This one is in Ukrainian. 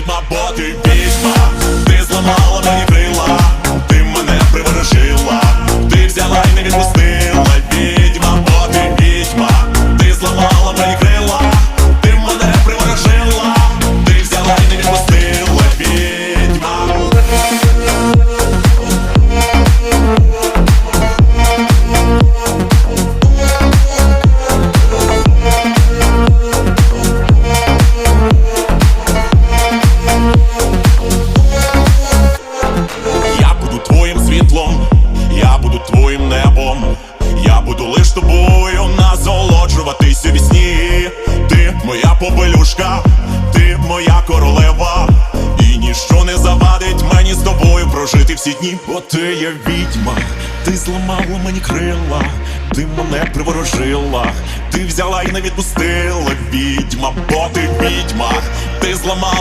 відьма, бо Попелюшка, ти моя королева, і ніщо не завадить мені з тобою прожити всі дні. Бо ти є відьма, ти зламала мені крила, ти мене приворожила, ти взяла і не відпустила відьма, бо ти відьма, ти зламала.